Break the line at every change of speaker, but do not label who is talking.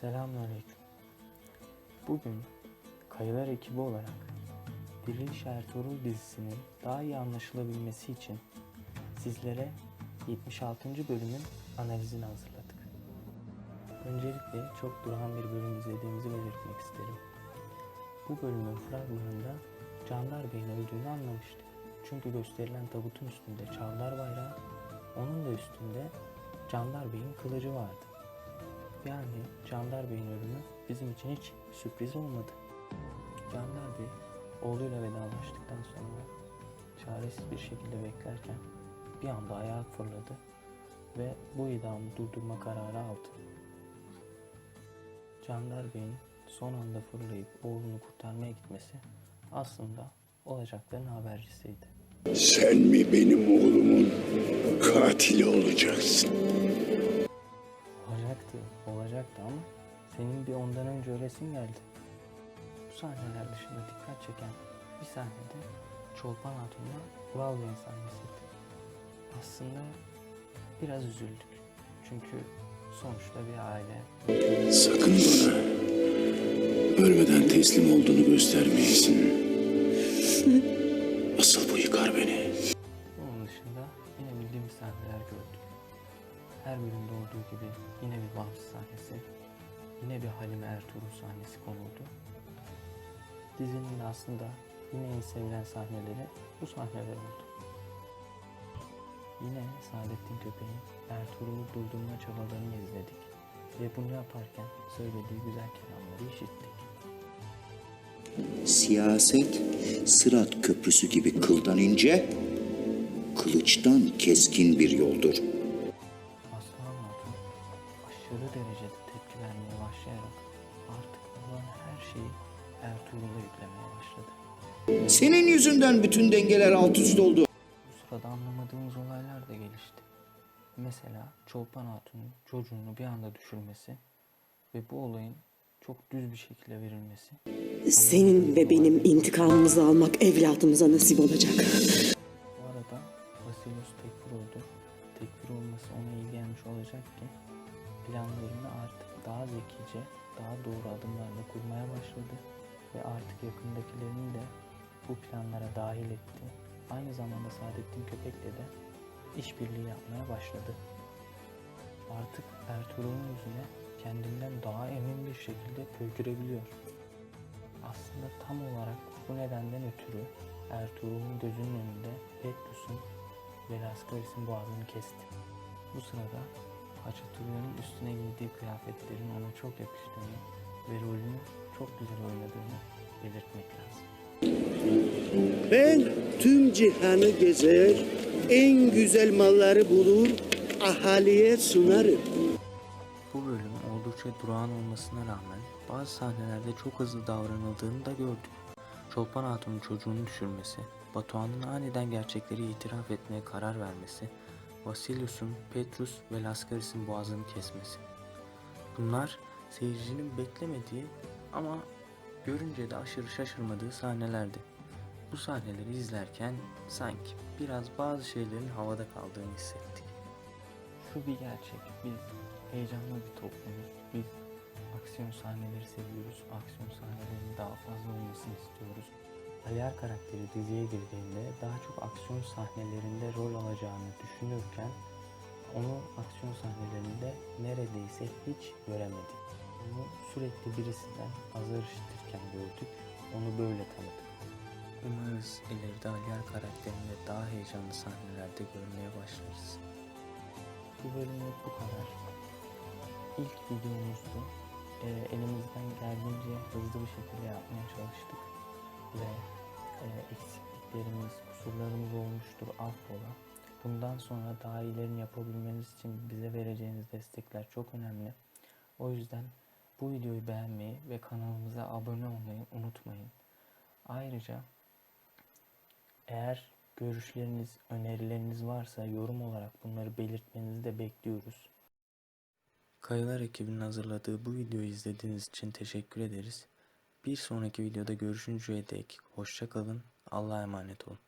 Selamünaleyküm. Bugün Kayılar ekibi olarak Diriliş Ertuğrul dizisinin daha iyi anlaşılabilmesi için sizlere 76. bölümün analizini hazırladık. Öncelikle çok durağan bir bölüm izlediğimizi belirtmek isterim. Bu bölümün fragmanında Candar Bey'in öldüğünü anlamıştık. Çünkü gösterilen tabutun üstünde Çavdar bayrağı, onun da üstünde Candar Bey'in kılıcı vardı. Yani Candar Bey'in ölümü bizim için hiç sürpriz olmadı. Candar Bey oğluyla vedalaştıktan sonra çaresiz bir şekilde beklerken bir anda ayağa fırladı ve bu idamı durdurma kararı aldı. Candar Bey'in son anda fırlayıp oğlunu kurtarmaya gitmesi aslında olacakların habercisiydi.
Sen mi benim oğlumun katili olacaksın?
Ölesin geldi. Bu sahneler dışında dikkat çeken bir sahnede Çolpan Hatun'la Ural Bey'in sahnesiydi. Aslında biraz üzüldük. Çünkü sonuçta bir aile.
Sakın bana ölmeden teslim olduğunu göstermeyesin. Asıl bu yıkar beni.
Bunun dışında yine bildiğimiz sahneler gördük. Her bölümde olduğu gibi yine bir bağımsız sahnesi, yine bir Halime Ertuğrul sahnesi konuldu. Dizinin aslında yine en sevilen sahneleri bu sahneler oldu. Yine Saadettin Köpeğin Ertuğrul'u durdurma çabalarını izledik ve bunu yaparken söylediği güzel kelamları işittik.
Siyaset Sırat Köprüsü gibi kıldan ince, kılıçtan keskin bir yoldur.
Aşırı derecede tepki vermeye başlayarak artık olan her şeyi Ertuğrul'a yüklemeye başladı.
Senin yüzünden bütün dengeler alt üst oldu.
Bu sırada anlamadığımız olaylar da gelişti. Mesela Çolpan Hatun'un çocuğunu bir anda düşürmesi ve bu olayın çok düz bir şekilde verilmesi.
Senin ve benim intikamımızı almak evladımıza nasip olacak.
Bu arada Vasilius tekfir oldu. Tekfir olması ona iyi gelmiş olacak ki planlarını artık daha zekice, daha doğru adımlarla kurmaya başladı ve artık yakındakilerini de bu planlara dahil etti. Aynı zamanda Saadettin Köpek'le de işbirliği yapmaya başladı. Artık Ertuğrul'un yüzüne kendinden daha emin bir şekilde pöykürebiliyor. Aslında tam olarak bu nedenden ötürü Ertuğrul'un gözünün önünde Petrus'un ve Lascaris'in boğazını kesti. Bu sırada Haçaturya'nın üstüne giydiği kıyafetlerin ona çok yakıştığını ve rolünü çok güzel oynadığını belirtmek lazım.
Ben tüm cihanı gezer, en güzel malları bulur, ahaliye sunarım.
Bu bölüm oldukça durağan olmasına rağmen bazı sahnelerde çok hızlı davranıldığını da gördük. Çolpan Hatun'un çocuğunu düşürmesi, Batuhan'ın aniden gerçekleri itiraf etmeye karar vermesi, Vasilius'un Petrus ve Lascaris'in boğazını kesmesi. Bunlar seyircinin beklemediği ama görünce de aşırı şaşırmadığı sahnelerdi. Bu sahneleri izlerken sanki biraz bazı şeylerin havada kaldığını hissettik. Şu bir gerçek, biz heyecanlı bir toplumuz. Biz aksiyon sahneleri seviyoruz, aksiyon sahnelerinin daha fazla olmasını istiyoruz. Aliyer karakteri diziye girdiğinde daha çok aksiyon sahnelerinde rol alacağını düşünürken onu aksiyon sahnelerinde neredeyse hiç göremedik. Onu sürekli birisinden azar işitirken gördük, onu böyle tanıdık. Umarız ileride Aliyer karakterinde daha heyecanlı sahnelerde görmeye başlarız. Bu bölümlük bu kadar. İlk videomuzdu. Ee, elimizden geldiğince hızlı bir şekilde yapmaya çalıştık. Ve e, eksikliklerimiz, kusurlarımız olmuştur affola. Bundan sonra daha iyilerini yapabilmeniz için bize vereceğiniz destekler çok önemli. O yüzden bu videoyu beğenmeyi ve kanalımıza abone olmayı unutmayın. Ayrıca eğer görüşleriniz, önerileriniz varsa yorum olarak bunları belirtmenizi de bekliyoruz. Kayılar ekibinin hazırladığı bu videoyu izlediğiniz için teşekkür ederiz. Bir sonraki videoda görüşünceye dek hoşça kalın, Allah'a emanet olun.